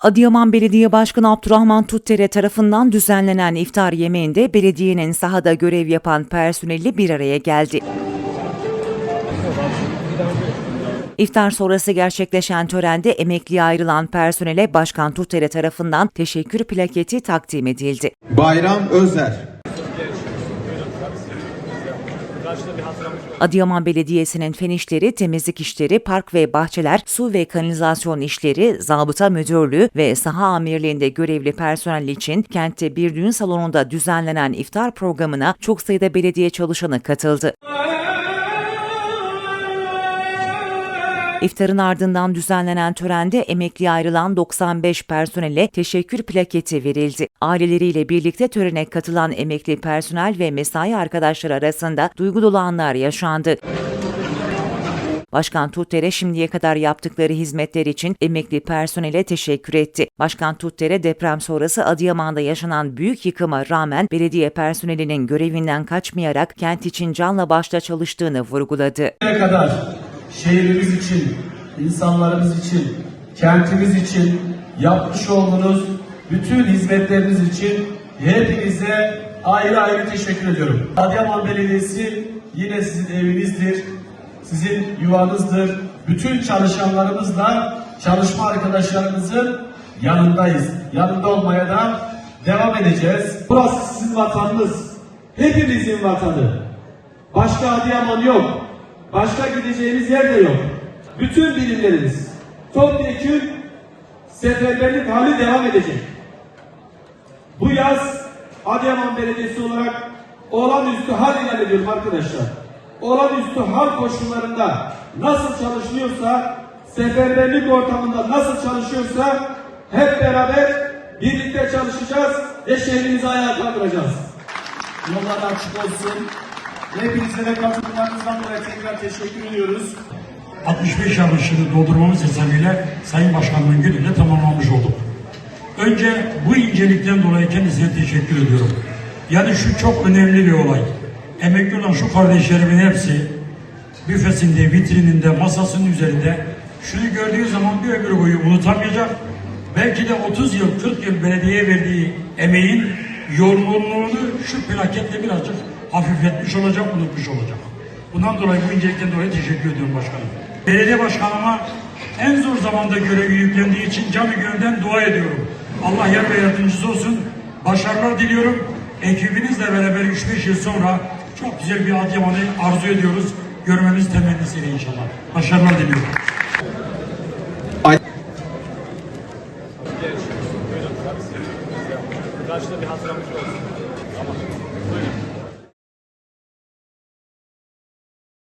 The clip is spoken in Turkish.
Adıyaman Belediye Başkanı Abdurrahman Tuttere tarafından düzenlenen iftar yemeğinde belediyenin sahada görev yapan personeli bir araya geldi. İftar sonrası gerçekleşen törende emekliye ayrılan personele Başkan Tuttere tarafından teşekkür plaketi takdim edildi. Bayram Özer. Adıyaman Belediyesi'nin fen işleri, temizlik işleri, park ve bahçeler, su ve kanalizasyon işleri, zabıta müdürlüğü ve saha amirliğinde görevli personel için kentte bir düğün salonunda düzenlenen iftar programına çok sayıda belediye çalışanı katıldı. İftarın ardından düzenlenen törende emekliye ayrılan 95 personele teşekkür plaketi verildi. Aileleriyle birlikte törene katılan emekli personel ve mesai arkadaşları arasında duygu dolu anlar yaşandı. Başkan Tuttere şimdiye kadar yaptıkları hizmetler için emekli personele teşekkür etti. Başkan Tuttere deprem sonrası Adıyaman'da yaşanan büyük yıkıma rağmen belediye personelinin görevinden kaçmayarak kent için canla başla çalıştığını vurguladı. Ne kadar şehrimiz için, insanlarımız için, kentimiz için yapmış olduğunuz bütün hizmetleriniz için hepinize ayrı ayrı teşekkür ediyorum. Adıyaman Belediyesi yine sizin evinizdir, sizin yuvanızdır. Bütün çalışanlarımızla, çalışma arkadaşlarımızın yanındayız. Yanında olmaya da devam edeceğiz. Burası sizin vatanınız. Hepimizin vatanı. Başka Adıyaman yok. Başka gideceğimiz yer de yok. Bütün birimlerimiz topyekun seferberlik hali devam edecek. Bu yaz Adıyaman Belediyesi olarak olağanüstü hal ilan ediyorum arkadaşlar. Olağanüstü hal koşullarında nasıl çalışılıyorsa, seferberlik ortamında nasıl çalışıyorsa hep beraber birlikte çalışacağız ve şehrimizi ayağa kaldıracağız. Yollar açık olsun. Hepinize ve katılımlarınızdan dolayı tekrar teşekkür ediyoruz. 65 yanlışını doldurmamız hesabıyla Sayın Başkanımın gününde tamamlamış olduk. Önce bu incelikten dolayı kendisine teşekkür ediyorum. Yani şu çok önemli bir olay. Emekli olan şu kardeşlerimin hepsi büfesinde, vitrininde, masasının üzerinde şunu gördüğü zaman bir ömür boyu unutamayacak. Belki de 30 yıl, 40 yıl belediyeye verdiği emeğin yorgunluğunu şu plaketle birazcık hafifletmiş olacak, unutmuş olacak. Bundan dolayı bu incelikten dolayı teşekkür ediyorum başkanım. Belediye başkanıma en zor zamanda görevi yüklendiği için canı gönülden dua ediyorum. Allah yar ve yardımcısı olsun. Başarılar diliyorum. Ekibinizle beraber 3-5 yıl sonra çok güzel bir Adıyaman'ı arzu ediyoruz. Görmemiz temennisiyle inşallah. Başarılar diliyorum. Karşıda bir hatıramız olsun. Tamam. Buyurun.